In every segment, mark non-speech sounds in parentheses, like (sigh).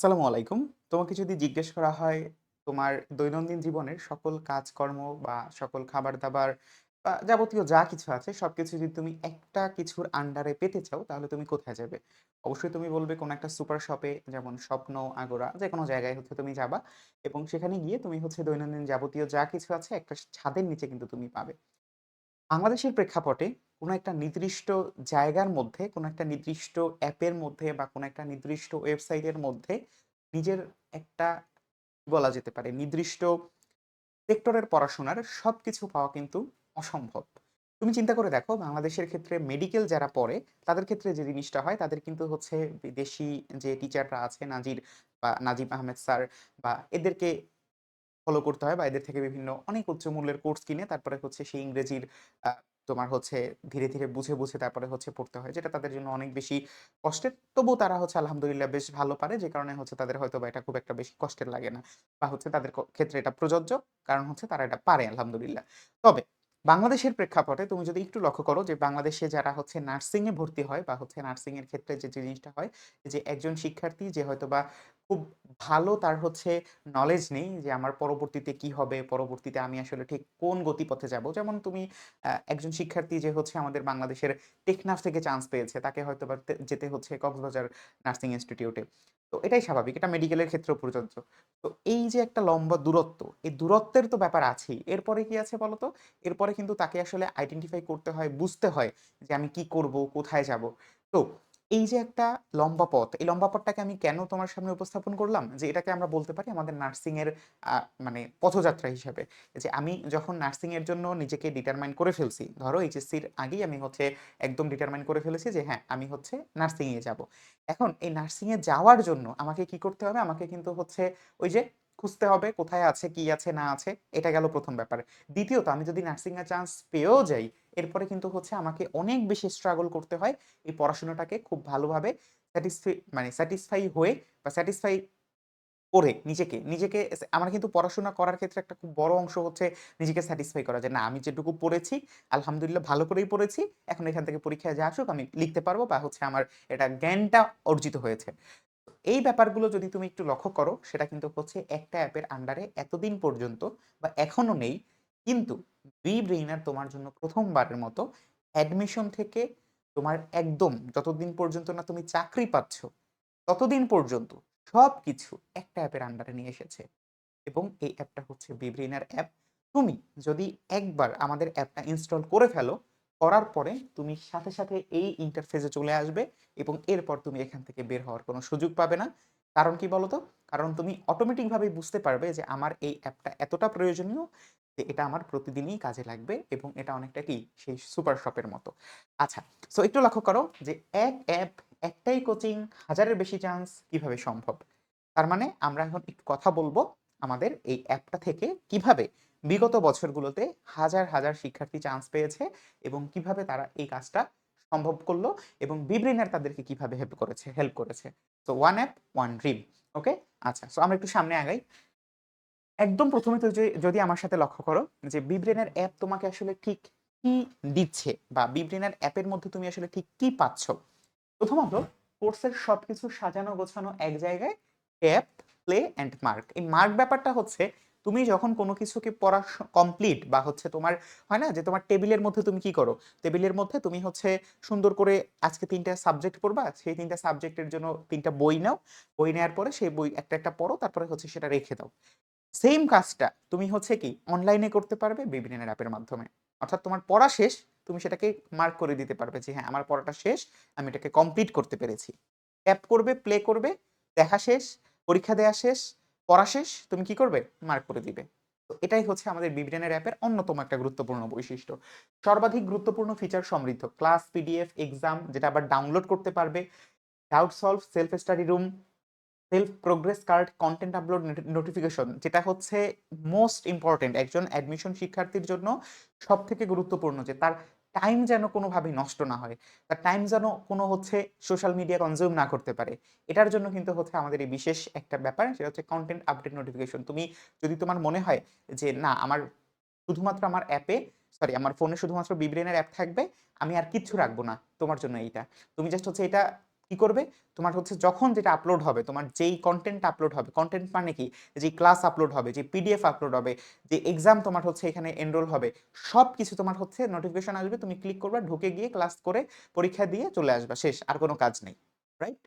আসসালামু আলাইকুম। তোমাকে যদি জিজ্ঞেস করা হয় তোমার দৈনন্দিন জীবনের সকল কাজকর্ম বা সকল খাবার-দাবার বা যাবতীয় যা কিছু আছে সবকিছু যদি তুমি একটা কিছুর আন্ডারে পেতে চাও তাহলে তুমি কোথায় যাবে? অবশ্যই তুমি বলবে কোনো একটা সুপার শপে যেমন স্বপ্ন, আগোরা যেকোনো জায়গায় হচ্ছে তুমি যাবা এবং সেখানে গিয়ে তুমি হচ্ছে দৈনন্দিন যাবতীয় যা কিছু আছে একটা ছাদের নিচে কিন্তু তুমি পাবে। বাংলাদেশের প্রেক্ষাপটে কোনো একটা নির্দিষ্ট জায়গার মধ্যে, কোনো একটা নির্দিষ্ট অ্যাপের মধ্যে বা কোনো একটা নির্দিষ্ট ওয়েবসাইটের মধ্যে নিজের একটা বলা যেতে পারে নির্দিষ্ট সেক্টরের পড়াশোনার সবকিছু পাওয়া কিন্তু অসম্ভব। তুমি চিন্তা করে দেখো বাংলাদেশের ক্ষেত্রে মেডিকেল যারা পড়ে তাদের ক্ষেত্রে যে জিনিসটা হয় তাদের কিন্তু হচ্ছে বিদেশি যে টিচাররা আছে নাজির বা নাজিব আহমেদ স্যার বা এদেরকে ফলো করতে হয় বা এদের থেকে বিভিন্ন অনেক উচ্চ মূল্যের কোর্স কিনে তারপরে হচ্ছে সেই ইংরেজির তোমার হচ্ছে ধীরে, ধীরে বুঝে, বুঝে তারপরে হচ্ছে পড়তে হয়। যেটা তাদের জন্য অনেক বেশি কষ্টের। তবুও তারা হচ্ছে আলহামদুলিল্লাহ বেশ ভালো পারে। যে কারণে হচ্ছে তাদের হয়তো বা এটা খুব একটা বেশি কষ্টের লাগে না। বা হচ্ছে তাদের ক্ষেত্রে এটা প্রযোজ্য। কারণ হচ্ছে তারা এটা পারে আলহামদুলিল্লাহ। তবে বাংলাদেশের প্রেক্ষাপটে তুমি যদি একটু লক্ষ্য করো যে বাংলাদেশে যারা হচ্ছে নার্সিং এ ভর্তি হয় বা হচ্ছে নার্সিং এর ক্ষেত্রে যে জিনিসটা হয় যে একজন শিক্ষার্থী যে হয়তোবা খুব ভালো তার হচ্ছে নলেজ নেই যে আমার পরবর্তীতে কি হবে, পরবর্তীতে আমি আসলে ঠিক কোন গতিপথে যাব। যেমন তুমি একজন শিক্ষার্থী যে হচ্ছে আমাদের বাংলাদেশের টেকনাফ থেকে চান্স পেয়েছে, তাকে হয়তো বা যেতে হচ্ছে কক্সবাজার নার্সিং ইনস্টিটিউটে। তো এটাই স্বাভাবিক। এটা মেডিকেলের ক্ষেত্রেও প্রযোজ্য। তো এই যে একটা লম্বা দূরত্ব, এই দূরত্বের তো ব্যাপার আছেই। এরপরে কি আছে বলতো তো? এরপরে কিন্তু তাকে আসলে আইডেন্টিফাই করতে হয়, বুঝতে হয় যে আমি কি করব, কোথায় যাব। তো এই যে একটা লম্বা পথ, এই লম্বা পথটাকে আমি কেন তোমার সামনে উপস্থাপন করলাম? যে এটাকে আমরা বলতে পারি আমাদের নার্সিং এর মানে পথযাত্রা হিসাবে। যে আমি যখন নার্সিং এর জন্য নিজেকে ডিটারমাইন করে ফেলছি। ধরো এইচএসসির আগেই আমি হচ্ছে একদম ডিটারমাইন করে ফেলেছি যে হ্যাঁ, আমি হচ্ছে নার্সিং এ যাব। এখন এই নার্সিং এ যাওয়ার জন্য আমাকে কি করতে হবে? আমাকে কিন্তু হচ্ছে ওই যে খুঁজতে হবে কোথায় আছে, কি আছে না আছে। এটা গেল প্রথম ব্যাপার। দ্বিতীয়ত আমি যদি নার্সিং এ চান্স পেয়েও যাই, এরপরে কিন্তু হচ্ছে আমাকে অনেক বেশি স্ট্রাগল করতে হয় এই পড়াশোনাটাকে খুব ভালোভাবে স্যাটিসফাই মানে স্যাটিসফাই হয়ে বা স্যাটিসফাই করে নিজেকে, নিজেকে আমার কিন্তু পড়াশোনা করার ক্ষেত্রে একটা খুব বড় অংশ হচ্ছে নিজেকে স্যাটিসফাই করা যে না আমি যেটুকু পড়েছি আলহামদুলিল্লাহ ভালো করেই পড়েছি। এখন এখান থেকে পরীক্ষায় যা আসুক আমি লিখতে পারব বা হচ্ছে আমার এটা জ্ঞানটা অর্জিত হয়েছে। এই ব্যাপারগুলো যদি তুমি একটু লক্ষ্য করো সেটা কিন্তু হচ্ছে একটা অ্যাপের আন্ডারে এতদিন পর্যন্ত বা এখনও নেই। কিন্তু বি ব্রেইনার তোমার জন্য প্রথমবারের মতো অ্যাডমিশন থেকে তোমার একদম যতদিন পর্যন্ত না তুমি চাকরি পাচ্ছ, ততদিন পর্যন্ত সবকিছু একটা অ্যাপের আন্ডারে নিয়ে এসেছে। এবং এই অ্যাপটা হচ্ছে বিব্রেইনার অ্যাপ। তুমি যদি একবার আমাদের অ্যাপটা ইনস্টল করে ফেলো, করার পরে তুমি সাথে, সাথে এই ইন্টারফেসে চলে আসবে এবং এরপর তুমি এখান থেকে বের হওয়ার কোনো সুযোগ পাবে না। কারণ কি বলো তো? কারণ তুমি অটোমেটিকভাবে বুঝতে পারবে যে আমার এই অ্যাপটা এতটা প্রয়োজনীয় যে এটা আমার প্রতিদিনই কাজে লাগবে এবং এটা অনেকটা কি সেই সুপার শপের মতো। আচ্ছা, সো একটু লক্ষ্য করো যে এক অ্যাপ, একটাই কোচিং, হাজারের বেশি চান্স কীভাবে সম্ভব? তার মানে আমরা এখন একটু কথা বলব আমাদের এই অ্যাপটা থেকে কীভাবে বিগত বছরগুলোতে হাজার, হাজার শিক্ষার্থী চান্স পেয়েছে এবং কীভাবে তারা এই কাজটা সম্ভব করল এবং বিব্রেইনার তাদেরকে কীভাবে হেল্প করেছে হেল্প করেছে। So one app, one dream. Okay? আচ্ছা, সো আমরা একটু সামনে আগাই। একদম প্রথমে তো যদি আমার সাথে লক্ষ্য করো যে বিব্রেনের অ্যাপ তোমাকে আসলে ঠিক কি দিচ্ছে বা বিব্রেনের অ্যাপের মধ্যে তুমি আসলে ঠিক কি পাচ্ছ? প্রথমত কোর্সের সবকিছু সাজানো গোছানো এক জায়গায় ট্যাপ, প্লে অ্যান্ড মার্ক। এই মার্ক ব্যাপারটা হচ্ছে তুমি যখন কোনো কিছুকে পড়া কমপ্লিট বা হচ্ছে তোমার হয় না যে তোমার টেবিলের মধ্যে তুমি কি করো? টেবিলের মধ্যে তুমি হচ্ছে সুন্দর করে আজকে ৩ টা সাবজেক্ট পড়বা। সেই ৩ টা সাবজেক্টের জন্য ৩ টা বই নাও। বই নেওয়ার পরে সেই বই একটা, একটা পড়ো তারপরে হচ্ছে সেটা রেখে দাও। সেম কাজটা তুমি হচ্ছে কি অনলাইনে করতে পারবে বিভিন্ন অ্যাপের মাধ্যমে। অর্থাৎ তোমার পড়া শেষ, তুমি সেটাকে মার্ক করে দিতে পারবে যে হ্যাঁ, আমার পড়াটা শেষ, আমি এটাকে কমপ্লিট করতে পেরেছি। অ্যাপ করবে, প্লে করবে, দেখা শেষ, পরীক্ষা দেওয়া শেষ, পড়া শেষ, তুমি কি করবে? মার্ক করে দিবে। তো এটাই হচ্ছে আমাদের বিব্রেইনার অ্যাপের অন্যতম একটা গুরুত্বপূর্ণ বৈশিষ্ট্য। সর্বাধিক গুরুত্বপূর্ণ ফিচার সমৃদ্ধ। ক্লাস, পিডিএফ, এক্সাম যেটা আবার ডাউনলোড করতে পারবে। Doubt solve, self study room, self progress card, content upload notification যেটা হচ্ছে মোস্ট ইম্পর্টেন্ট একজন অ্যাডমিশন শিক্ষার্থীর জন্য সবথেকে গুরুত্বপূর্ণ যে তার টাইম যেন কোনোভাবেই নষ্ট না হয়। তার টাইম যেন কোনো হচ্ছে সোশ্যাল মিডিয়া কনজিউম না করতে পারে। এটার জন্য কিন্তু হচ্ছে আমাদের এই বিশেষ একটা ব্যাপার সেটা হচ্ছে কন্টেন্ট আপডেট নোটিফিকেশন। তুমি যদি তোমার মনে হয় যে না আমার শুধুমাত্র আমার অ্যাপে সরি আমার ফোনে শুধুমাত্র বিব্রেনের অ্যাপ থাকবে, আমি আর কিচ্ছু রাখব না। তোমার জন্য এইটা। তুমি জাস্ট হচ্ছে এটা কি করবে? তোমার হচ্ছে যখন যেটা আপলোড হবে, তোমার যেই কন্টেন্ট আপলোড হবে কন্টেন্ট মানে কি? যে ক্লাস আপলোড হবে, যে পিডিএফ আপলোড হবে, যে এক্সাম তোমার হচ্ছে এখানে এনরোল হবে সব কিছু তোমার হচ্ছে নোটিফিকেশন আসবে, তুমি ক্লিক করবে, ঢুকে গিয়ে ক্লাস করে পরীক্ষা দিয়ে চলে আসবা, শেষ, আর কোনো কাজ নেই রাইট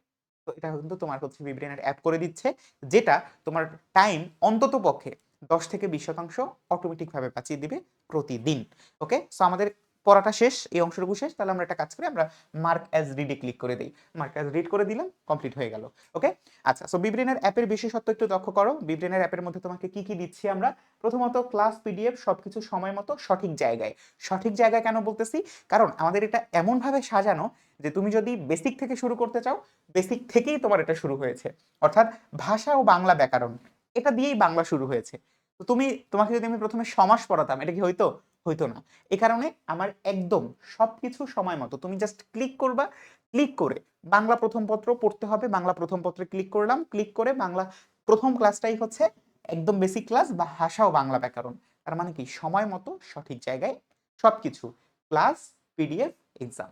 তো এটা কিন্তু তোমার হচ্ছে বিব্রেনের অ্যাপ করে দিচ্ছে, যেটা তোমার টাইম অন্তত পক্ষে দশ থেকে বিশ শতাংশ অটোমেটিকভাবে বাঁচিয়ে দিবে প্রতিদিন ওকে সো আমাদের পড়াটা শেষ, এই অংশটুকু শেষ, তাহলে আমরা একটা কাজ করি, আমরা মার্ক অ্যাজ রিডে ক্লিক করে দিই। মার্ক অ্যাজ রিড করে দিলাম কমপ্লিট হয়ে গেল ওকে আচ্ছা সো বিব্রেনের অ্যাপের বিশেষত্ব একটু লক্ষ্য করো। বিব্রেনের অ্যাপের মধ্যে তোমাকে কি কি দিচ্ছি আমরা? প্রথমত ক্লাস পিডিএফ সবকিছু সময় মতো সঠিক জায়গায়। সঠিক জায়গায় কেন বলতেছি? কারণ আমাদের এটা এমনভাবে সাজানো যে তুমি যদি বেসিক থেকে শুরু করতে চাও বেসিক থেকেই তোমার এটা শুরু হয়েছে। অর্থাৎ ভাষা ও বাংলা ব্যাকরণ, এটা দিয়েই বাংলা শুরু হয়েছে। তো তুমি, তোমাকে যদি আমি প্রথমে সমাস পড়াতাম, এটা কি হইতো? হইতো না। এ কারণে আমার একদম সবকিছু সময় মতো, তুমি জাস্ট ক্লিক করবা ক্লিক করে বাংলা প্রথম পত্র পড়তে হবে, বাংলা প্রথম পত্রে ক্লিক করলাম ক্লিক করে বাংলা প্রথম ক্লাসটাই হচ্ছে একদম বেসিক ক্লাস বা ভাষা ও বাংলা ব্যাকরণ। তার মানে কি? সময় মতো, সঠিক জায়গায় সবকিছু ক্লাস পিডিএফ এক্সাম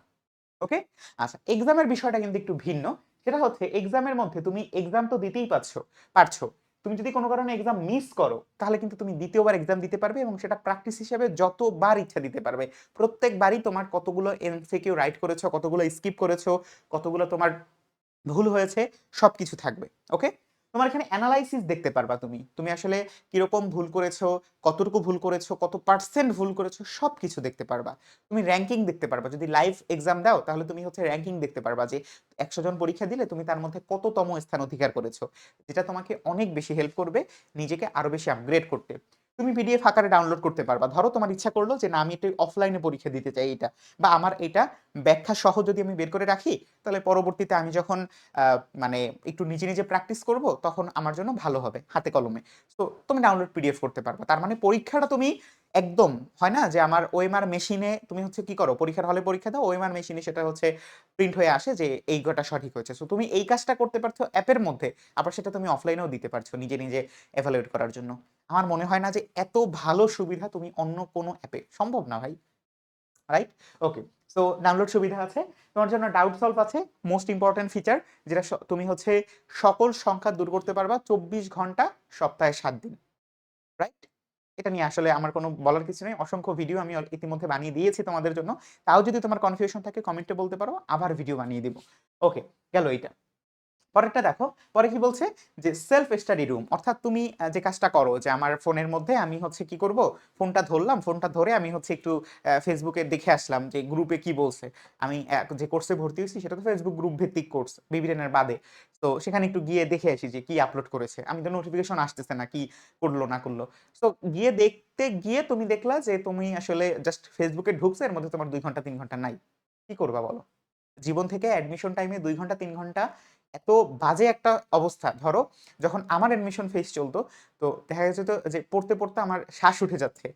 ওকে আচ্ছা এক্সামের বিষয়টা কিন্তু একটু ভিন্ন। সেটা হচ্ছে এক্সামের মধ্যে তুমি এক্সাম তো দিতেই পারছ পারছ। তুমি যদি কোনো কারণে এক্সাম মিস করো, তাহলে কিন্তু তুমি দ্বিতীয়বার এক্সাম দিতে পারবে এবং সেটা প্র্যাকটিস হিসেবে যতবার ইচ্ছা দিতে পারবে। প্রত্যেকবারই তোমার কতগুলো এমসিকিউ রাইট করেছ, কতগুলো স্কিপ করেছ, কতগুলো তোমার ভুল হয়েছে সব কিছু থাকবে ওকে তোমার এখানে অ্যানালাইসিস দেখতে পারবা তুমি। তুমি আসলে কীরকম ভুল করেছ, কতটুকু ভুল করেছ, কত পার্সেন্ট ভুল করেছ সব কিছু দেখতে পারবা। তুমি র্যাঙ্কিং দেখতে পারবা। যদি লাইভ এক্সাম দাও, তাহলে তুমি হচ্ছে র্যাঙ্কিং দেখতে পারবা যে একশো জন পরীক্ষা দিলে তুমি তার মধ্যে কততম স্থান অধিকার করেছ। যেটা তোমাকে অনেক বেশি হেল্প করবে, নিজেকে আরও বেশি আপগ্রেড করতে। তুমি পিডিএফ আকারে ডাউনলোড করতে পারবা। ধরো তোমার ইচ্ছা করল যে, না, আমি এটা অফলাইনে পরীক্ষা দিতে চাই এটা। বা আমার এটা ব্যাখ্যা সহ যদি আমি বের করে রাখি, তাহলে পরবর্তীতে আমি যখন মানে একটু নিজে নিজে প্র্যাকটিস করব, তখন আমার জন্য ভালো হবে, হাতে কলমে। তো তুমি ডাউনলোড পিডিএফ করতে পারবা। তার মানে পরীক্ষাটা তুমি একদম, হয় না? যে আমার ওএমআর মেশিনে তুমি হচ্ছে কি করো? পরীক্ষার হলে পরীক্ষা দাও, ওএমআর মেশিনে সেটা হচ্ছে প্রিন্ট হয়ে আসে যে, এই গোটা সঠিক হয়েছে। সো তুমি এই কাজটা করতে পারছ অ্যাপের মধ্যে, আবার সেটা তুমি অফলাইনেও দিতে পারছ নিজে নিজে এভালুয়েট করার জন্য। আমার মনে হয় না যে এত ভালো সুবিধা তুমি অন্য কোনো অ্যাপে সম্ভব না ভাই রাইট ওকে সো ডাউনলোড সুবিধা আছে। তোমার জন্য ডাউট সলভ আছে। মোস্ট ইম্পর্টেন্ট ফিচার যেটা তুমি হচ্ছে সকল সংখ্যা দূর করতে পারবা চব্বিশ ঘণ্টা সপ্তাহে সাত দিন রাইট এটা নিয়ে আসলে আমার কোনো বলার কিছু নেই। অসংখ্য ভিডিও আমি ইতিমধ্যে বানিয়ে দিয়েছি তোমাদের জন্য। তাও যদি তোমার কনফিউশন থাকে কমেন্টে বলতে পারো, আবার ভিডিও বানিয়ে দিব। ওকে গেল এইটা। পরেরটা দেখো, পরে কি বলছে? যে সেলফ স্টাডি রুম অর্থাৎ তুমি যে কাজটা করো, যে আমার ফোনের মধ্যে আমি হচ্ছে কি করব? ফোনটা ধরলাম, ফোনটা ধরে আমি হচ্ছে একটু ফেসবুকে দেখে আসলাম যে গ্রুপে কি বলছে। আমি যে কোর্সে ভর্তি হয়েছি সেটা তো ফেসবুক গ্রুপ ভিত্তিক কোর্স বিবিরেনের বাদে। তো সেখানে একটু গিয়ে দেখে আসি যে কি আপলোড করেছে। আমি তো নোটিফিকেশন আসতেছে না, কি করল, না করল। তো গিয়ে দেখতে গিয়ে তুমি দেখলা যে তুমি আসলে জাস্ট ফেসবুকে ঢুকছে, এর মধ্যে তোমার দুই ঘণ্টা, তিন ঘণ্টা নাই। কি করবা বলো? জীবন থেকে অ্যাডমিশন টাইমে দুই ঘণ্টা, তিন ঘণ্টা এত বাজে একটা অবস্থা। ধরো, যখন আমার অ্যাডমিশন ফেস চলতো, তো দেখা গেছে তো যে পড়তে পড়তে আমার শ্বাস উঠে যাচ্ছে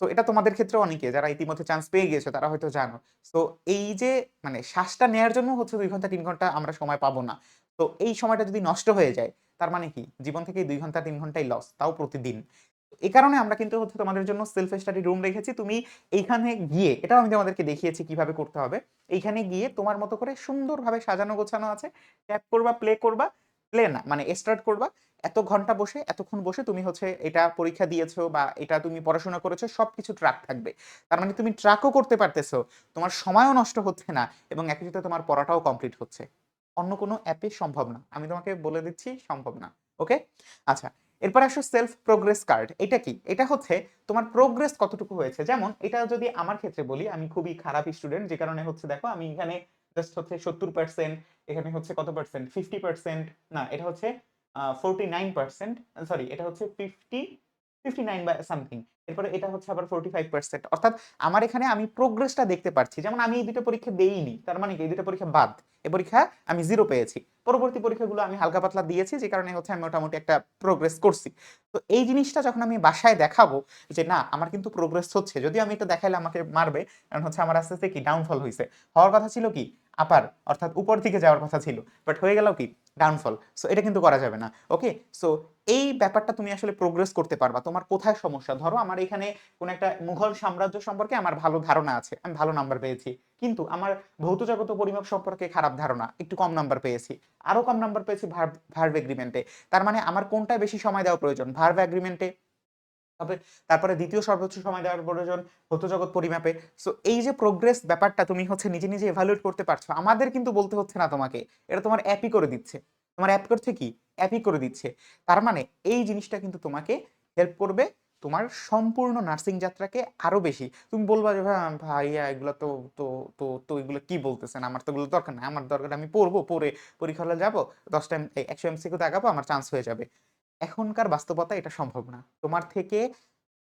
সো এটা তোমাদের ক্ষেত্রে অনেকে, যারা ইতিমধ্যে চান্স পেয়ে গিয়েছো, তারা হয়তো জানো। তো এই যে মানে শ্বাসটা নেওয়ার জন্য হচ্ছে দুই ঘণ্টা, তিন ঘণ্টা আমরা সময় পাবো না। তো এই সময়টা যদি নষ্ট হয়ে যায়, তার মানে কি? জীবন থেকে দুই ঘণ্টা, তিন ঘন্টাই লস তাও প্রতিদিন। এই কারণে আমরা কিন্তু হচ্ছে তোমাদের জন্য সেলফ স্টাডি রুম রেখেছি। তুমি এইখানে গিয়ে, এটাও আমি তোমাদেরকে দেখিয়েছি কীভাবে করতে হবে। এইখানে গিয়ে তোমার মতো করে সুন্দরভাবে সাজানো গোছানো আছে। ট্যাপ করবা প্লে করবা প্লে না মানে স্টার্ট করবা। এত ঘণ্টা বসে, এতক্ষণ বসে তুমি হচ্ছে এটা পরীক্ষা দিয়েছ বা এটা তুমি পড়াশোনা করেছ, সবকিছু ট্র্যাক থাকবে। তার মানে তুমি ট্র্যাকও করতে পারতেছো, তোমার সময়ও নষ্ট হচ্ছে না এবং একই সাথে তোমার পড়াটাও কমপ্লিট হচ্ছে। অন্য কোনো অ্যাপে সম্ভব না। আমি তোমাকে বলে দিচ্ছি, সম্ভব না ওকে আচ্ছা এরপর আসো সেলফ প্রোগ্রেস কার্ড এটা কি? এটা হচ্ছে তোমার প্রোগ্রেস কতটুকু হয়েছে? যেমন এটা যদি আমার ক্ষেত্রে বলি, আমি খুবই খারাপ স্টুডেন্ট যে কারণে হচ্ছে দেখো আমি এখানে জাস্ট হচ্ছে সত্তর পার্সেন্ট এখানে হচ্ছে কত পার্সেন্ট ফিফটি পার্সেন্ট না, এটা হচ্ছে ফোরটি নাইন পার্সেন্ট সরি এটা হচ্ছে ফিফটি ফিফটি নাইন বা সামথিং এরপরে এটা হচ্ছে আবার ফোরটি ফাইভ পার্সেন্ট অর্থাৎ আমার এখানে আমি প্রোগ্রেসটা দেখতে পাচ্ছি যেমন আমি এই দুটো পরীক্ষা দেইনি, তার মানে এই দুটো পরীক্ষা বাদ। এই পরীক্ষা আমি জিরো পেয়েছি। পরবর্তী পরীক্ষাগুলো আমি হালকা পাতলা দিয়েছি, যে কারণে হচ্ছে আমি মোটামুটি একটা প্রোগ্রেস করছি। তো এই জিনিসটা যখন আমি বাসায় দেখাবো, যে না, আমার কিন্তু প্রোগ্রেস হচ্ছে যদি আমি এটা দেখাইলে আমাকে মারবে, কারণ হচ্ছে আমার আস্তে আস্তে কি? ডাউনফল হয়েছে হওয়ার কথা ছিল কি? আপার অর্থাৎ উপর দিকে যাওয়ার কথা ছিল। বাট হয়ে গেল কি? ডাউনফল সো এটা কিন্তু করা যাবে না। ওকে সো এই ব্যাপারটা তুমি আসলে প্রোগ্রেস করতে পারবা। তোমার কোথায় সমস্যা? ধরো আমার আমার এখানে কোন একটা মুঘল সাম্রাজ্য সম্পর্কে আমার ভালো ধারণা আছে, আমি ভালো নাম্বার পেয়েছি। কিন্তু আমার ভৌত জগত পরিমাপ সম্পর্কে খারাপ ধারণা, একটু কম নাম্বার পেয়েছি। আরও কম নাম্বার পেয়েছি ভার্ভ এগ্রিমেন্টে তার মানে আমার কোনটা বেশি সময় দেওয়া প্রয়োজন ভার্ভ এগ্রিমেন্টে তবে তারপরে দ্বিতীয় সর্বোচ্চ সময় দেওয়ার প্রয়োজন ভৌত জগৎ পরিমাপে। সো এই যে প্রোগ্রেস ব্যাপারটা তুমি হচ্ছে নিজে নিজে এভালুয়েট করতে পারছ, আমাদের কিন্তু বলতে হচ্ছে না তোমাকে। এটা তোমার অ্যাপই করে দিচ্ছে। তোমার অ্যাপ করছে কি? অ্যাপই করে দিচ্ছে। তার মানে এই জিনিসটা কিন্তু তোমাকে হেল্প করবে। তোমার সম্পূর্ণ নার্সিং যাত্রাকে আরও বেশি। তুমি বলবা যে ভাই ভাইয়া, এগুলো তো তো তো তো এগুলো কি বলতেছেন? আমার তো এগুলো দরকার নাই। আমার দরকার আমি পড়ব, পড়ে পরীক্ষা হলে যাব দশটা একশো এমসিকিউ আগাবো, আমার চান্স হয়ে যাবে। এখনকার বাস্তবতা এটা সম্ভব না। তোমার থেকে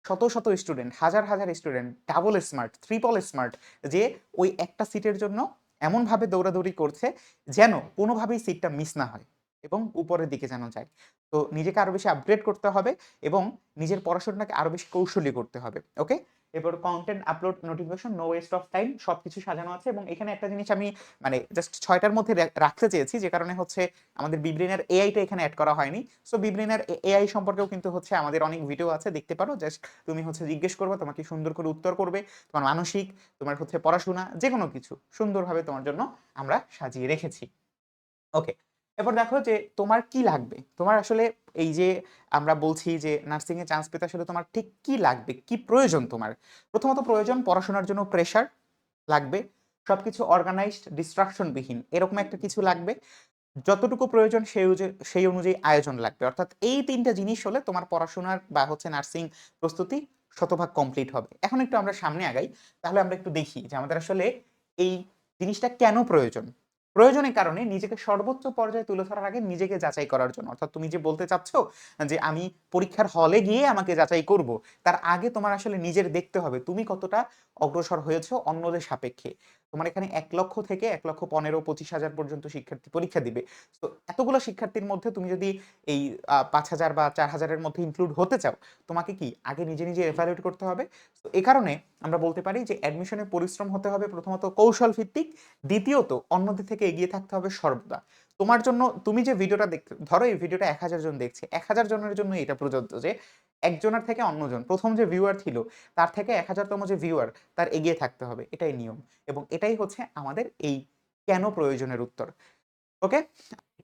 শত শত স্টুডেন্ট হাজার হাজার student double smart triple smart যে ওই একটা সিটের জন্য এমনভাবে দৌড়াদৌড়ি করছে যেন কোনোভাবেই সিটটা মিস না হয়। এবং উপরের দিকে যেন যায়। তো নিজেকে আরও বেশি আপগ্রেড করতে হবে এবং নিজের পড়াশোনাটাকে আরও বেশি কৌশলী করতে হবে ওকে এরপর content upload notification no waste of time সবকিছু সাজানো আছে এবং এখানে একটা জিনিস আমি মানে জাস্ট ছয়টার মধ্যে রাখতে চেয়েছি যে কারণে হচ্ছে আমাদের বিব্রেনের এআইটা এখানে অ্যাড করা হয়নি। সো বিব্রেনের এআই সম্পর্কেও কিন্তু হচ্ছে আমাদের অনেক ভিডিও আছে, দেখতে পারো। জাস্ট তুমি হচ্ছে জিজ্ঞেস করবে, তোমাকে সুন্দর করে উত্তর করবে। তোমার মানসিক, তোমার হচ্ছে পড়াশোনা যে কোনো কিছু সুন্দরভাবে তোমার জন্য আমরা সাজিয়ে রেখেছি ওকে এরপর দেখো যে তোমার কি লাগবে? তোমার আসলে এই যে আমরা বলছি যে নার্সিং এ চান্স পেতে আসলে তোমার ঠিক কি লাগবে? কি প্রয়োজন তোমার? প্রথমত প্রয়োজন পড়াশোনার জন্য প্রেশার লাগবে, সবকিছু অর্গানাইজড ডিস্ট্রাকশনবিহীন এরকম একটা কিছু লাগবে। যতটুকু প্রয়োজন সেই সেই অনুযায়ী আয়োজন লাগবে। অর্থাৎ এই তিনটা জিনিস হলে তোমার পড়াশোনার বা হচ্ছে নার্সিং প্রস্তুতি শতভাগ কমপ্লিট হবে। এখন একটু আমরা সামনে আগাই, তাহলে আমরা একটু দেখি যে আমাদের আসলে এই জিনিসটা কেন প্রয়োজন? প্রয়োজনের কারণে নিজেকে সর্বোচ্চ পর্যায়ে তুলে ধরার আগে নিজেকে যাচাই করার জন্য। অর্থাৎ তুমি যে বলতে চাচ্ছ যে আমি পরীক্ষার হলে গিয়ে আমাকে যাচাই করব, তার আগে তোমার আসলে নিজের দেখতে হবে তুমি কতটা অগ্রসর হয়েছো অন্যদের সাপেক্ষে। তোমার এখানে এক লক্ষ থেকে এক লক্ষ পনেরো পঁচিশ হাজার পর্যন্ত শিক্ষার্থী পরীক্ষা দিবে। তো এতগুলো শিক্ষার্থীর মধ্যে তুমি যদি এই পাঁচ হাজার বা চার হাজারের মধ্যে ইনক্লুড হতে চাও, তোমাকে কি আগে নিজে নিজে এভালুয়েট করতে হবে? তো এ কারণে আমরা বলতে পারি যে অ্যাডমিশনে পরিশ্রম হতে হবে প্রথমত কৌশল ভিত্তিক, দ্বিতীয়ত অন্যদের থেকে এগিয়ে থাকতে হবে সর্বদা। তোমার জন্য, তুমি যে ভিডিওটা দেখ, ধরো এই ভিডিওটা এক হাজার জন দেখছে, এক হাজার জনের জন্য এটা প্রযোজ্য যে একজনের থেকে অন্যজন, প্রথম যে ভিউয়ার ছিল, তার থেকে এক হাজারতম যে ভিউয়ার তার এগিয়ে থাকতে হবে, এটাই নিয়ম। এবং এটাই হচ্ছে আমাদের এই কেন প্রয়োজনের উত্তর। ওকে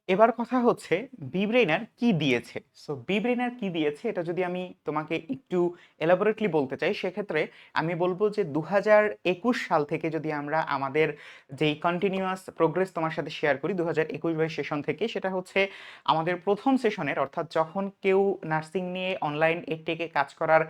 এবার কথা হচ্ছে বিব্রেনার কি দিয়েছে? সো বিব্রেনার কি দিয়েছে? এটা যদি আমি তোমাকে একটু এলাবোরেটলি বলতে চাই, সেক্ষেত্রে আমি বলব যে দু একুশ সাল থেকে যদি আমরা আমাদের যেই কন্টিনিউয়াস প্রোগ্রেস তোমার সাথে শেয়ার করি দু হাজার একুশ বাইশ সেশন থেকে, সেটা হচ্ছে আমাদের প্রথম সেশনের অর্থাৎ যখন কেউ নার্সিং নিয়ে অনলাইন এটেকে কাজ করার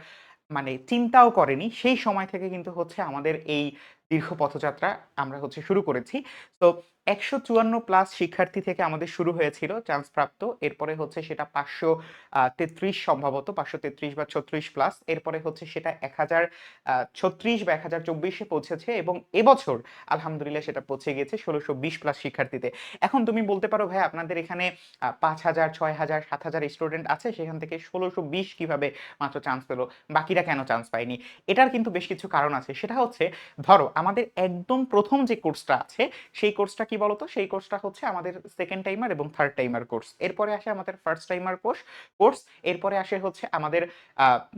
মানে চিন্তাও করেনি, সেই সময় থেকে কিন্তু হচ্ছে আমাদের এই দীর্ঘ পথযাত্রা আমরা হচ্ছে শুরু করেছি। তো একশো চুয়ান্ন প্লাস শিক্ষার্থী থেকে আমাদের শুরু হয়েছিল চান্স প্রাপ্ত। এরপরে হচ্ছে সেটা পাঁচশো তেত্রিশ সম্ভবত, পাঁচশো তেত্রিশ বা ছত্রিশ প্লাস এরপরে হচ্ছে সেটা এক হাজার ছত্রিশ বা এক হাজার চব্বিশে পৌঁছেছে এবং এবছর আলহামদুলিল্লাহ সেটা পৌঁছে গিয়েছে ষোলোশো বিশ প্লাস শিক্ষার্থীতে। এখন তুমি বলতে পারো, ভাই, আপনাদের এখানে পাঁচ হাজার, ছয় হাজার, সাত হাজার স্টুডেন্ট আছে, সেখান থেকে ষোলোশো বিশ কীভাবে মাত্র চান্স পেল? বাকিরা কেন চান্স পায়নি? এটার কিন্তু বেশ কিছু কারণ আছে। সেটা হচ্ছে, ধরো, আমাদের একদম প্রথম যে কোর্সটা আছে, সেই কোর্সটা কি বলতো? সেই কোর্সটা হচ্ছে আমাদের সেকেন্ড টাইমার এবং থার্ড টাইমার কোর্স এরপরে আসে আমাদের ফার্স্ট টাইমার কোর্স কোর্স এরপরে আসে হচ্ছে আমাদের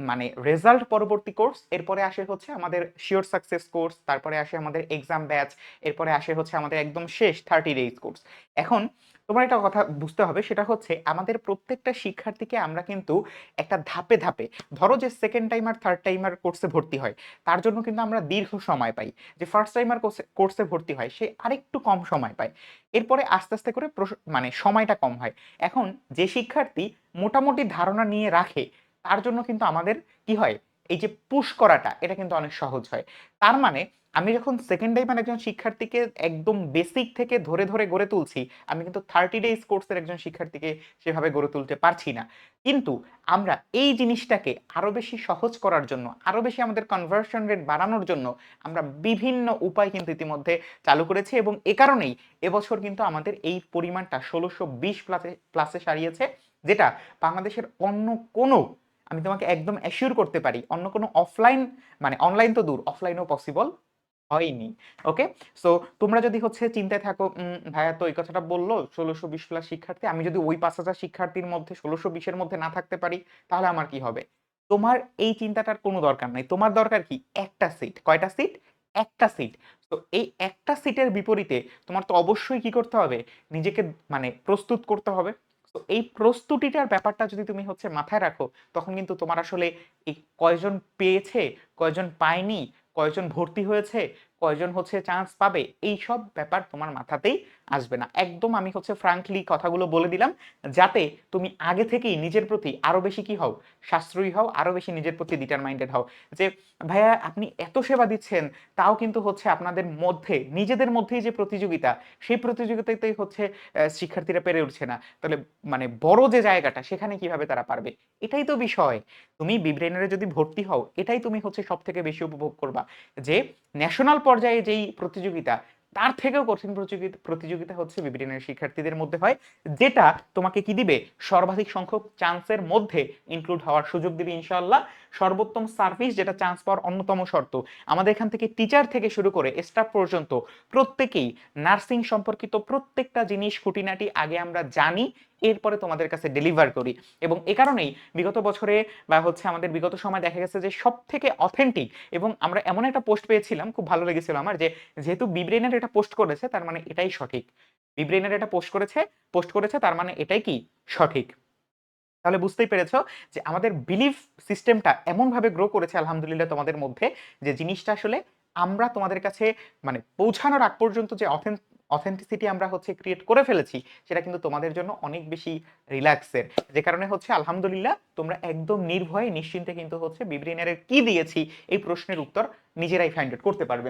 মানে রেজাল্ট পরবর্তী কোর্স এরপরে আসে হচ্ছে আমাদের শিওর সাকসেস কোর্স তারপরে আসে আমাদের এক্সাম ব্যাচ এরপরে আসে হচ্ছে আমাদের একদম শেষ থার্টি ডেজ কোর্স এখন তোমার একটা কথা বুঝতে হবে, সেটা হচ্ছে আমাদের প্রত্যেকটা শিক্ষার্থীকে আমরা কিন্তু একটা ধাপে ধাপে, ধরো যে সেকেন্ড টাইমার থার্ড টাইমার কোর্সে ভর্তি হয়, তার জন্য কিন্তু আমরা দীর্ঘ সময় পাই। যে ফার্স্ট টাইমার কোর্সে ভর্তি হয়, সে আরেকটু কম সময় পায়। এরপরে আস্তে আস্তে করে মানে সময়টা কম হয়। এখন যে শিক্ষার্থী মোটামুটি ধারণা নিয়ে রাখে, তার জন্য কিন্তু আমাদের কি হয়? এই যে পুশ করাটা, এটা কিন্তু অনেক সহজ হয়। তার মানে আমি যখন সেকেন্ড টাইমার একজন শিক্ষার্থীকে একদম বেসিক থেকে ধরে ধরে গড়ে তুলছি, আমি কিন্তু থার্টি ডেজ কোর্সের একজন শিক্ষার্থীকে সেভাবে গড়ে তুলতে পারছি না। কিন্তু আমরা এই জিনিসটাকে আরও বেশি সহজ করার জন্য আরও বেশি আমাদের কনভার্সন রেট বাড়ানোর জন্য আমরা বিভিন্ন উপায় কিন্তু ইতিমধ্যে চালু করেছি এবং এ কারণেই এবছর কিন্তু আমাদের এই পরিমাণটা ষোলোশো বিশ প্লাসে প্লাসে সারিয়েছে, যেটা বাংলাদেশের অন্য কোনো, আমি তোমাকে একদম অ্যাসিওর করতে পারি, অন্য কোনো অফলাইন মানে অনলাইন তো দূর অফলাইনও পসিবল হয়নি ওকে সো তোমরা যদি হচ্ছে চিন্তায় থাকো ভাইয়া তো এই কথাটা বলল, ষোলোশো বিশ প্লাস শিক্ষার্থী, আমি যদি ওই পাঁচ হাজার শিক্ষার্থীর মধ্যে ষোলোশো বিশের মধ্যে না থাকতে পারি, তাহলে আমার কি হবে? তোমার এই চিন্তাটার কোনো দরকার নাই। তোমার দরকার কি? একটা সিট কয়টা সিট একটা সিট তো এই একটা সিটের বিপরীতে তোমার তো অবশ্যই কি করতে হবে? নিজেকে মানে প্রস্তুত করতে হবে। তো এই প্রস্তুতিটার ব্যাপারটা যদি তুমি হচ্ছে মাথায় রাখো, তখন কিন্তু তোমার আসলে এই কয়জন পেয়েছে, কয়জন পায়নি কয়জন ভর্তি হয়েছে, কয়জন হচ্ছে চান্স পাবে এই সব ব্যাপার তোমার মাথাতেই আসবে না। একদম আমি হচ্ছে ফ্রাঙ্কলি কথাগুলো বলে দিলাম, যাতে তুমি আগে থেকেই নিজের প্রতি আরও বেশি কি হও, সাশ্রয়ী হও, আরও বেশি নিজের প্রতি ডিটারমাইন্ডেড হও। যে, ভাইয়া, আপনি এত সেবা দিচ্ছেন, তাও কিন্তু হচ্ছে আপনাদের মধ্যে, নিজেদের মধ্যেই যে প্রতিযোগিতা, সেই প্রতিযোগিতাতেই হচ্ছে শিক্ষার্থীরা পেরে উঠছে না। তাহলে মানে বড় যে জায়গাটা, সেখানে কীভাবে তারা পারবে? এটাই তো বিষয়। তুমি বিব্রেনারে যদি ভর্তি হও, এটাই তুমি হচ্ছে সব থেকে বেশি উপভোগ করবা। যে ন্যাশনাল পর্যায়ে যেই প্রতিযোগিতা, তার থেকেও কঠিন প্রতিযোগিতা প্রতিযোগিতা হচ্ছে বিব্রেনের শিক্ষার্থীদের মধ্যে হয়, যেটা তোমাকে কি দিবে? সর্বাধিক সংখ্যক চান্সের মধ্যে ইনক্লুড হওয়ার সুযোগ দিবে ইনশাআল্লাহ। সর্বোত্তম সার্ভিস যেটা চান্স পাওয়ার অন্যতম শর্ত। আমাদের এখান থেকে টিচার থেকে শুরু করে স্টাফ পর্যন্ত প্রত্যেকেই নার্সিং সম্পর্কিত প্রত্যেকটা জিনিস খুঁটিনাটি আগে আমরা জানি, এরপরে তোমাদের কাছে ডেলিভার করি। এবং এ কারণেই বিগত বছরে বা হচ্ছে আমাদের বিগত সময় দেখা গেছে যে সব থেকে অথেন্টিক এবং আমরা এমন একটা পোস্ট পেয়েছিলাম, খুব ভালো লেগেছিল আমার, যে যেহেতু বিব্রেনের এটা পোস্ট করেছে, তার মানে এটাই সঠিক। বিব্রেনের এটা পোস্ট করেছে পোস্ট করেছে, তার মানে এটাই কি? সঠিক। তাহলে বুঝতেই পেরেছ যে আমাদের বিলিফ সিস্টেমটা এমনভাবে গ্রো করেছে, আলহামদুলিল্লাহ, তোমাদের মধ্যে যে জিনিসটা আসলে আমরা তোমাদের কাছে মানে পৌঁছানোর আগ পর্যন্ত যে অথেন অথেন্টিসিটি আমরা হচ্ছে ক্রিয়েট করে ফেলেছি, সেটা কিন্তু তোমাদের জন্য অনেক বেশি রিল্যাক্সের যে কারণে হচ্ছে, আলহামদুলিল্লাহ, তোমরা একদম নির্ভয়ে, নিশ্চিন্তে কিন্তু হচ্ছে বিব্রিনারের কি দিয়েছি, এই প্রশ্নের উত্তর নিজেরাই ফাইন্ড আউট করতে পারবে।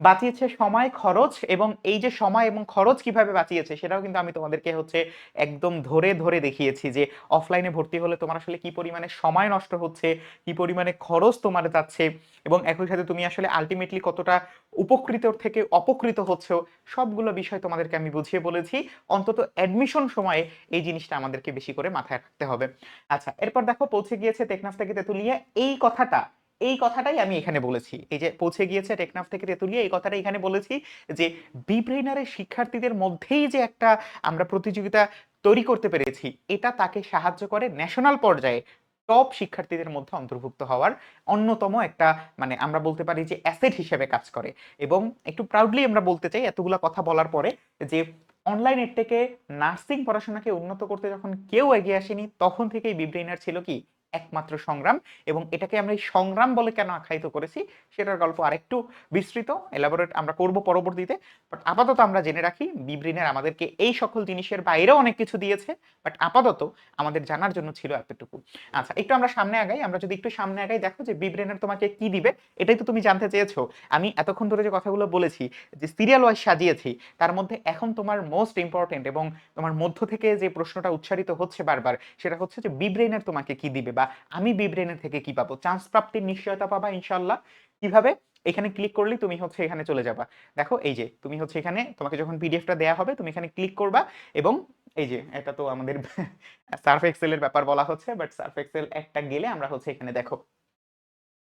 বাঁচিয়েছে সময়, খরচ এবং এই যে সময় এবং খরচ কীভাবে বাঁচিয়েছে সেটাও কিন্তু আমি তোমাদেরকে হচ্ছে একদম ধরে ধরে দেখিয়েছি যে অফলাইনে ভর্তি হলে তোমার আসলে কি পরিমাণে সময় নষ্ট হচ্ছে, কি পরিমাণে খরচ তোমার যাচ্ছে এবং একই সাথে তুমি আসলে আলটিমেটলি কতটা উপকৃত থেকে অপকৃত হচ্ছো, সবগুলো বিষয় তোমাদেরকে আমি বুঝিয়ে বলেছি। অন্তত অ্যাডমিশন সময়ে এই জিনিসটা আমাদেরকে বেশি করে মাথায় রাখতে হবে। আচ্ছা এরপর দেখো পৌঁছে গিয়েছে টেকনাফ থেকে তেতুলিয়া। এই কথাটা এই কথাটাই আমি এখানে বলেছি। এই যে পৌঁছে গিয়েছে টেকনাফ থেকে তেতুলিয়া, এই কথাটা এখানে বলেছি যে বি ব্রেনারের শিক্ষার্থীদের মধ্যেই যে একটা আমরা প্রতিযোগিতা তৈরি করতে পেরেছি, এটা তাকে সাহায্য করে ন্যাশনাল পর্যায়ে টপ শিক্ষার্থীদের মধ্যে অন্তর্ভুক্ত হওয়ার অন্যতম একটা মানে আমরা বলতে পারি যে অ্যাসেট হিসেবে কাজ করে। এবং একটু প্রাউডলি আমরা বলতে চাই, এতগুলা কথা বলার পরে যে অনলাইনের থেকে নার্সিং পড়াশোনাকে উন্নত করতে যখন কেউ এগিয়ে আসেনি, তখন থেকেই বিব্রেইনার ছিল কি? একমাত্র সংগ্রাম এবং এটাকে আমরা এই সংগ্রাম বলে কেন আখ্যায়িত করেছি সেটার গল্প আরেকটু বিস্তৃত এলাবোরেট আমরা করব পরবর্তীতে। বাট আপাতত আমরা জেনে রাখি বিব্রেনের আমাদেরকে এই সকল জিনিসের বাইরেও অনেক কিছু দিয়েছে বাট আপাতত আমাদের জানার জন্য ছিল এতটুকু। আচ্ছা একটু আমরা সামনে আগাই, আমরা যদি একটু সামনে আগাই, দেখো যে বিব্রেনের তোমাকে কি দিবে, এটাই তো তুমি জানতে চেয়েছো। আমি এতক্ষণ ধরে যে কথাগুলো বলেছি, যে সিরিয়াল ওয়াইজ সাজিয়েছি, তার মধ্যে এখন তোমার মোস্ট ইম্পর্টেন্ট এবং তোমার মধ্য থেকে যে প্রশ্নটা উচ্চারিত হচ্ছে বারবার, সেটা হচ্ছে যে বিব্রেনের তোমাকে কি দিবে বা আমি বিব্রেনের থেকে কি পাবো? চান্স প্রাপ্তির নিশ্চয়তা পাবা ইনশাল্লাহ কীভাবে? এখানে ক্লিক করলেই তুমি হচ্ছে এখানে চলে যাবা। দেখো, এই যে তুমি হচ্ছে এখানে তোমাকে যখন পিডিএফটা দেয়া হবে, তুমি এখানে ক্লিক করবা এবং এই যে এটা তো আমাদের (laughs) সার্ফ এক্সেলের ব্যাপার বলা হচ্ছে বাট সার্ফ এক্সেল একটা গেলে আমরা হচ্ছে এখানে দেখো।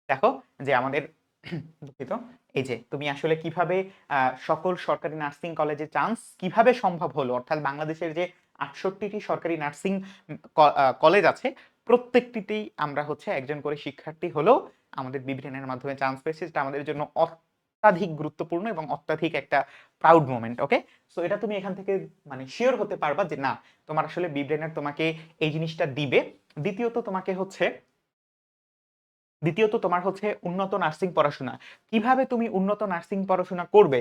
দেখো যে আমাদের (clears throat) দুঃখিত, এই যে তুমি আসলে কীভাবে সকল সরকারি নার্সিং কলেজে চান্স কীভাবে সম্ভব হলো? অর্থাৎ বাংলাদেশের যে আটষট্টিটি সরকারি নার্সিং কলেজ আছে প্রত্যেকটিতেই আমরা হচ্ছে একজন করে শিক্ষার্থী হলেও আমাদের বিভিন্নের মাধ্যমে চান্স পেয়েছি, যেটা আমাদের জন্য অত্যাধিক গুরুত্বপূর্ণ এবং অত্যাধিক একটা প্রাউড মোমেন্ট ওকে সো এটা তুমি এখান থেকে মানে শিওর হতে পারবা যে না, তোমার আসলে বিব্রেনের তোমাকে এই জিনিসটা দিবে। দ্বিতীয়ত তোমাকে হচ্ছে দ্বিতীয়ত তোমার হচ্ছে উন্নত নার্সিং পড়াশোনা। কীভাবে তুমি উন্নত নার্সিং পড়াশোনা করবে?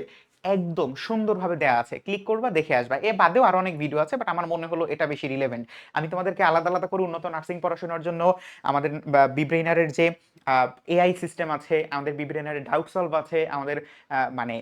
একদম সুন্দরভাবে দেয়া আছে। ক্লিক করবা, দেখে আসবা। এ বাদেও আরও অনেক ভিডিও আছে বাট আমার মনে হলো এটা বেশি রিলেভেন্ট আমি তোমাদেরকে আলাদা আলাদা করে উন্নত নার্সিং পড়াশোনার জন্য আমাদের বিব্রেইনারের যে এআই সিস্টেম আছে, আমাদের বিব্রেইনারের ডাউট সলভ আছে, আমাদের মানে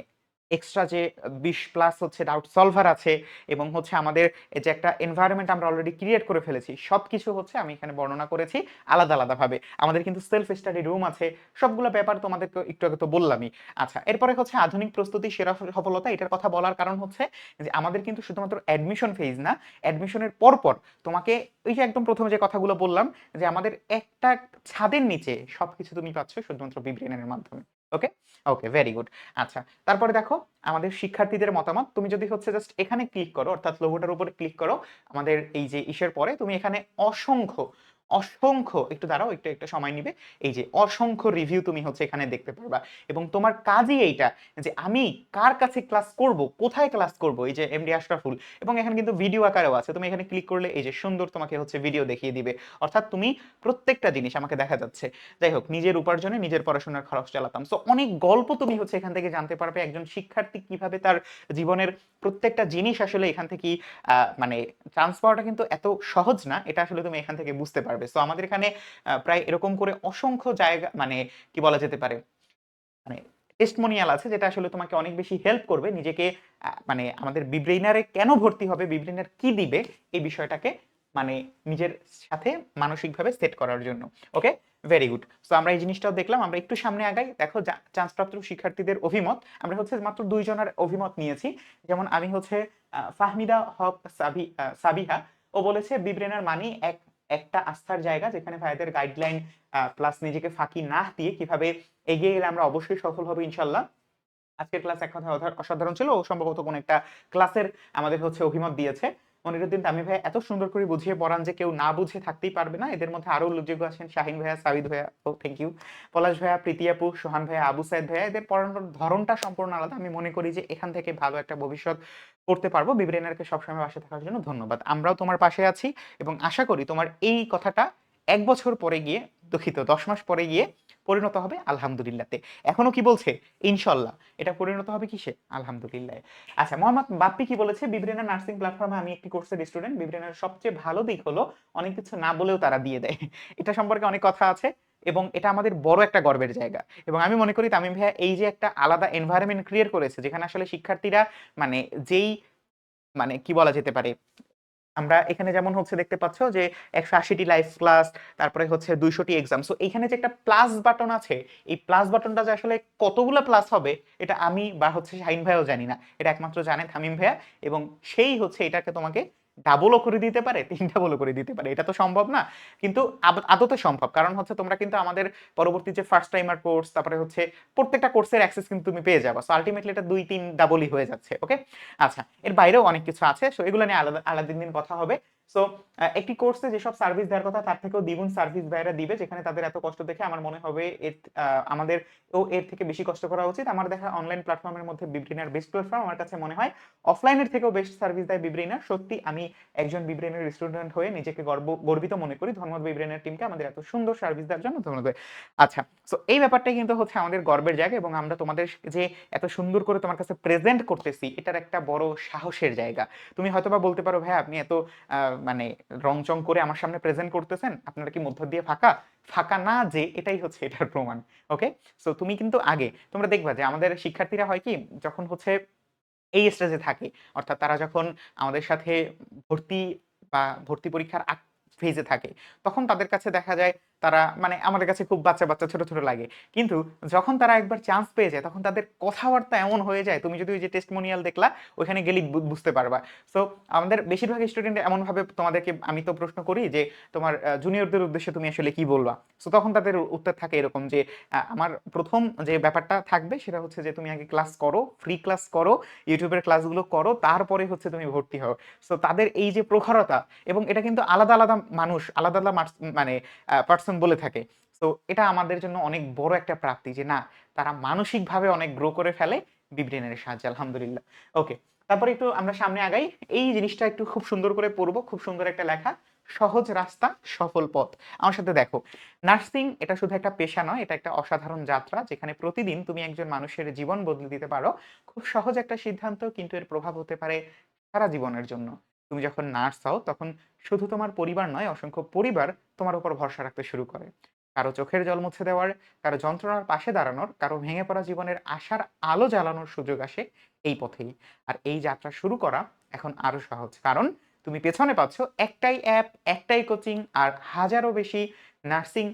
এক্সট্রা যে বিশ প্লাস হচ্ছে ডাউট সলভার আছে এবং হচ্ছে আমাদের যে একটা এনভায়রনমেন্ট আমরা অলরেডি ক্রিয়েট করে ফেলেছি সব কিছু হচ্ছে আমি এখানে বর্ণনা করেছি আলাদা আলাদাভাবে। আমাদের কিন্তু সেলফ স্টাডি রুম আছে, সবগুলো ব্যাপার তোমাদেরকে একটু আগে তো বললামই। আচ্ছা এরপরে হচ্ছে আধুনিক প্রস্তুতি, সেরা সফলতা, এটার কথা বলার কারণ হচ্ছে যে আমাদের কিন্তু শুধুমাত্র অ্যাডমিশন ফেজ না অ্যাডমিশনের পরপর তোমাকে ওই যে একদম প্রথমে যে কথাগুলো বললাম যে আমাদের একটা ছাদের নিচে সবকিছু তুমি পাচ্ছ শুধুমাত্র বিব্রেনের মাধ্যমে। ওকে ওকে ভেরি গুড আচ্ছা তারপরে দেখো আমাদের শিক্ষার্থীদের মতামত। তুমি যদি হচ্ছে জাস্ট এখানে ক্লিক করো, অর্থাৎ লোগোটার উপরে ক্লিক করো, আমাদের এই যে ইসের পরে, তুমি এখানে অসংখ্য অসংখ্য, একটু দাঁড়াও, একটু, একটা সময় নিবে। এই যে অসংখ্য রিভিউ তুমি হচ্ছে এখানে দেখতে পারবা। এবং তোমার কাজই এইটা যে আমি কার কাছে ক্লাস করব, কোথায় ক্লাস করব? এই যে এমডি আশরাফুল এবং এখানে কিন্তু ভিডিও আকারেও আছে। তুমি এখানে ক্লিক করলে এই যে সুন্দর তোমাকে হচ্ছে ভিডিও দেখিয়ে দিবে। অর্থাৎ তুমি প্রত্যেকটা জিনিস আমাকে দেখা যাচ্ছে। যাই হোক, নিজের উপার্জনে নিজের পড়াশোনার খরচ চালাতাম। সো অনেক গল্প তুমি হচ্ছে এখান থেকে জানতে পারবে একজন শিক্ষার্থী কীভাবে তার জীবনের প্রত্যেকটা জিনিস আসলে এখান থেকে মানে পাওয়াটা কিন্তু এত সহজ না। এটা আসলে তুমি এখান থেকে বুঝতে পারবে। সো আমাদের এখানে প্রায় এরকম করে অসংখ্য জায়গা মানে কি বলা যেতে পারে মানে টেস্টমোনিয়াল আছে যেটা আসলে তোমাকে অনেক বেশি হেল্প করবে। নিজেকে মানে আমাদের বিব্রেইনারে কেন ভর্তি হবে বিব্রেইনার কি দিবে, এই বিষয়টাকে মানে নিজের সাথে মানসিকভাবে সেট করার জন্য। ওকে ভেরি গুড সো আমরা এই জিনিসটাও দেখলাম, আমরা একটু সামনে আগাই। দেখো চান্সপ্রাপ্ত শিক্ষার্থীদের অভিমত। আমরা হচ্ছে মাত্র দুইজনের অভিমত নিয়েছি। যেমন আমি হচ্ছে ফাহমিদা হক সাবি সাবিহা। ও বলেছে বিব্রেনার মানি এক একটা আস্থার জায়গা যেখানে ভাইদের গাইডলাইন প্লাস নিজেকে ফাঁকি না দিয়ে কীভাবে এগিয়ে গেলে আমরা অবশ্যই সফল হব ইনশাল্লাহ। আজকের ক্লাস এক কথা অসাধারণ ছিল। ও সম্ভবত কোন একটা ক্লাসের আমাদের হচ্ছে অভিমত দিয়েছে। মনিরুদ্দিন তামি ভাইয়া এত সুন্দর করে বুঝিয়ে পড়ান যে কেউ না বুঝে থাকতেই পারবে না। এদের মধ্যে আরও উল্লেখযোগ্য আছেন শাহিন ভাইয়া, সাবিদ ভাইয়া, ও থ্যাংক ইউ পলাশ ভাইয়া, প্রীতি আপু, সোহান ভাইয়া, আবু সাইদ ভাইয়া, এদের পড়ানোর ধরনটা সম্পূর্ণ আলাদা। আমি মনে করি যে এখান থেকে ভালো একটা ভবিষ্যৎ করতে পারব। বিব্রেনারকে সবসময় পাশে থাকার জন্য ধন্যবাদ। আমরাও তোমার পাশে আছি এবং আশা করি তোমার এই কথাটা এক বছর পরে গিয়ে, দুঃখিত, দশ মাস পরে গিয়ে পরিণত হবে? আলহামদুলিল্লাহতে এখনও কি বলছে? ইনশাল্লাহ। এটা পরিণত হবে কিসে? আলহামদুলিল্লাহ। আচ্ছা মোহাম্মদ বাপ্পি কি বলেছে? বিব্রেনা নার্সিং প্ল্যাটফর্মে আমি একটি কোর্সের স্টুডেন্ট বিব্রেনার সবচেয়ে ভালো দিক হলো অনেক কিছু না বলেও তারা দিয়ে দেয়। এটা সম্পর্কে অনেক কথা আছে এবং এটা আমাদের বড় একটা গর্বের জায়গা। এবং আমি মনে করি, তামিম ভাইয়া, এই যে একটা আলাদা এনভায়রনমেন্ট ক্রিয়েট করেছে, যেখানে আসলে শিক্ষার্থীরা মানে যেই মানে কি বলা যেতে পারে? আমরা এখানে যেমন হচ্ছে দেখতে পাচ্ছ যে একশো আশিটি লাইভ ক্লাস তারপরে হচ্ছে দুইশোটি এক্সাম সো এখানে যে একটা প্লাস বাটন আছে, এই প্লাস বাটনটা যে আসলে কতগুলো প্লাস হবে, এটা আমি বা হচ্ছে শাহিন ভাইও জানি না। এটা একমাত্র জানে থামিম ভাইয়া। এবং সেই হচ্ছে এটাকে তোমাকে ডাবলও করে দিতে পারে, তিন ডাবলও করে দিতে পারে, এটা তো সম্ভব না। কিন্তু আদতে সম্ভব, কারণ হচ্ছে তোমরা কিন্তু আমাদের পরবর্তী যে ফার্স্ট টাইমার কোর্স তারপরে হচ্ছে প্রত্যেকটা কোর্সের অ্যাক্সেস কিন্তু তুমি পেয়ে যাব। সো আলটিমেটলি এটা দুই, তিন ডাবলই হয়ে যাচ্ছে ওকে আচ্ছা এর বাইরেও অনেক কিছু আছে সো এগুলো নিয়ে আলাদা আলাদা দিন কথা হবে। সো একটি কোর্সে যেসব সার্ভিস দেওয়ার কথা, তার থেকেও দ্বিগুণ সার্ভিস ভাইরা দিবে, যেখানে তাদের এত কষ্ট দেখে আমার মনে হবে এর আমাদের ও এর থেকে বেশি কষ্ট করা উচিত। আমার দেখা অনলাইন প্ল্যাটফর্মের মধ্যে বিব্রিনার বেস্ট প্ল্যাটফর্ম আমার কাছে মনে হয় অফলাইনের থেকেও বেস্ট সার্ভিস দেয় বিব্রিনার সত্যি, আমি একজন বিব্রেনের স্টুডেন্ট হয়ে নিজেকে গর্ব, গর্বিত মনে করি। ধন্যবাদ বিব্রেনের টিমকে আমাদের এত সুন্দর সার্ভিস দেওয়ার জন্য। ধন্যবাদ। আচ্ছা সো এই ব্যাপারটাই কিন্তু হচ্ছে আমাদের গর্বের জায়গা এবং আমরা তোমাদের যে এত সুন্দর করে তোমার কাছে প্রেজেন্ট করতেছি, এটার একটা বড় সাহসের জায়গা। তুমি হয়তোবা বলতে পারো ভাই আপনি এত মানে রংচং করে আমার সামনে প্রেজেন্ট করতেছেন, আপনারা কি মধ্য দিয়ে ফাঁকা? ফাঁকা না যে এটাই হচ্ছে এটার প্রমাণ ওকে সো তুমি কিন্তু আগে, তোমরা দেখবা যে আমাদের শিক্ষার্থীরা হয় কি, যখন হচ্ছে এই স্টেজে থাকে, অর্থাৎ তারা যখন আমাদের সাথে ভর্তি বা ভর্তি পরীক্ষার আগ ফেজে থাকে। তখন তাদের কাছে দেখা যায় তারা মানে আমাদের কাছে খুব বাচ্চা বাচ্চা ছোট ছোট লাগে। কিন্তু যখন তারা একবার চান্স পেয়ে যায়, তখন তাদের কথাবার্তা এমন হয়ে যায়, তুমি যদি ওই যে টেস্টমোনিয়াল দেখলা ওইখানে গেলেই বুঝতে পারবা। সো আমাদের বেশিরভাগ স্টুডেন্ট এমনভাবে তোমাদেরকে আমি তো প্রশ্ন করি যে, তোমার জুনিয়রদের উদ্দেশ্যে তুমি আসলে কি বলবা? সো তখন তাদের উত্তর থাকে এরকম যে আমার প্রথম যে ব্যাপারটা থাকবে সেটা হচ্ছে যে, তুমি আগে ক্লাস করো ফ্রি ক্লাস করো ইউটিউবের ক্লাসগুলো করো, তারপরে হচ্ছে তুমি ভর্তি হও। সো তাদের এই যে প্রখরতা, এবং এটা কিন্তু আলাদা আলাদা মানুষ আলাদা আলাদা মানে পার্সন বলে থাকে। তো এটা আমাদের জন্য অনেক বড় একটা প্রাপ্তি যে, না, তারা মানসিকভাবে অনেক গ্রো করে ফেলে বিব্রেনের সাহায্যে, আলহামদুলিল্লাহ। ওকে তারপরে একটু আমরা সামনে আগাই। এই জিনিসটা একটু খুব সুন্দর করে পড়ব। খুব সুন্দর একটা লেখা, সহজ রাস্তা, সফল পথ। আমার সাথে দেখো, নার্সিং এটা শুধু একটা পেশা নয়, এটা একটা অসাধারণ যাত্রা, যেখানে প্রতিদিন তুমি একজন মানুষের জীবন বদলে দিতে পারো। খুব সহজ একটা সিদ্ধান্ত, কিন্তু এর প্রভাব হতে পারে সারা জীবনের জন্য। তুমি যখন নার্স হও, তখন শুধু তোমার পরিবার নয়, অসংখ্য পরিবার তোমার উপর ভরসা রাখতে শুরু করে। কারও চোখের জল মুছে দেওয়ার, কারও যন্ত্রণার পাশে দাঁড়ানোর, কারও ভেঙে পড়া জীবনের আশার আলো জ্বালানোর সুযোগ আসে এই পথেই। আর এই যাত্রা শুরু করা এখন আরও সহজ। কারণ তুমি পেছনে পাচ্ছ একটাই অ্যাপ, একটাই কোচিং আর হাজারো বেশি নার্সিং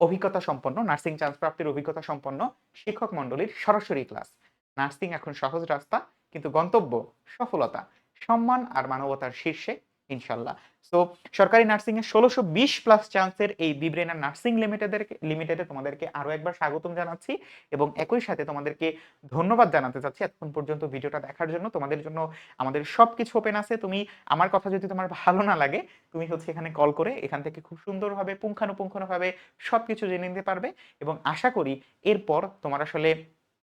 অভিজ্ঞতা সম্পন্ন, নার্সিং চান্স প্রাপ্তির অভিজ্ঞতা সম্পন্ন শিক্ষক মণ্ডলীর সরাসরি ক্লাস। নার্সিং এখন সহজ রাস্তা, কিন্তু গন্তব্য সফলতা। সম্মান আর মানবতার শীর্ষে ইনশাল্লাহ। সো সরকারি নার্সিং এর ১৬২০ প্লাস চান্সের এই বিব্রেনা নার্সিং লিমিটেডের লিমিটেডে তোমাদেরকে আরও একবার স্বাগতম জানাচ্ছি এবং একই সাথে তোমাদেরকে ধন্যবাদ জানাতে চাচ্ছি এতক্ষণ পর্যন্ত ভিডিওটা দেখার জন্য। তোমাদের জন্য আমাদের সবকিছু ওপেন আছে। তুমি আমার কথা যদি তোমার ভালো না লাগে, তুমি হচ্ছে এখানে কল করে এখান থেকে খুব সুন্দরভাবে পুঙ্খানুপুঙ্খভাবে সবকিছু জেনে নিতে পারবে এবং আশা করি এরপর তোমার আসলে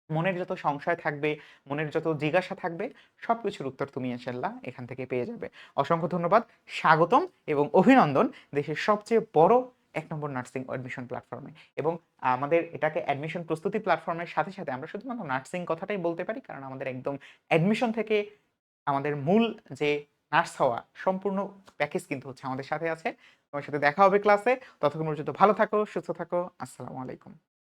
মনের যত সংশয় থাকবে, মনের যত জিজ্ঞাসা থাকবে, সবকিছুর উত্তর তুমি ইনশাল্লাহ এখান থেকে পেয়ে যাবে। অসংখ্য ধন্যবাদ, স্বাগতম এবং অভিনন্দন দেশের সবচেয়ে বড় এক নম্বর নার্সিং অ্যাডমিশন প্ল্যাটফর্মে এবং আমাদের এটাকে অ্যাডমিশন প্রস্তুতি প্ল্যাটফর্মের সাথে, সাথে আমরা শুধুমাত্র নার্সিং কথাটাই বলতে পারি। কারণ আমাদের একদম অ্যাডমিশন থেকে আমাদের মূল যে নার্স হওয়া সম্পূর্ণ প্যাকেজ কিন্তু হচ্ছে আমাদের সাথে আছে। তোমার সাথে দেখা হবে ক্লাসে। ততক্ষণ পর্যন্ত ভালো থাকো, সুস্থ থাকো। আসসালামু আলাইকুম।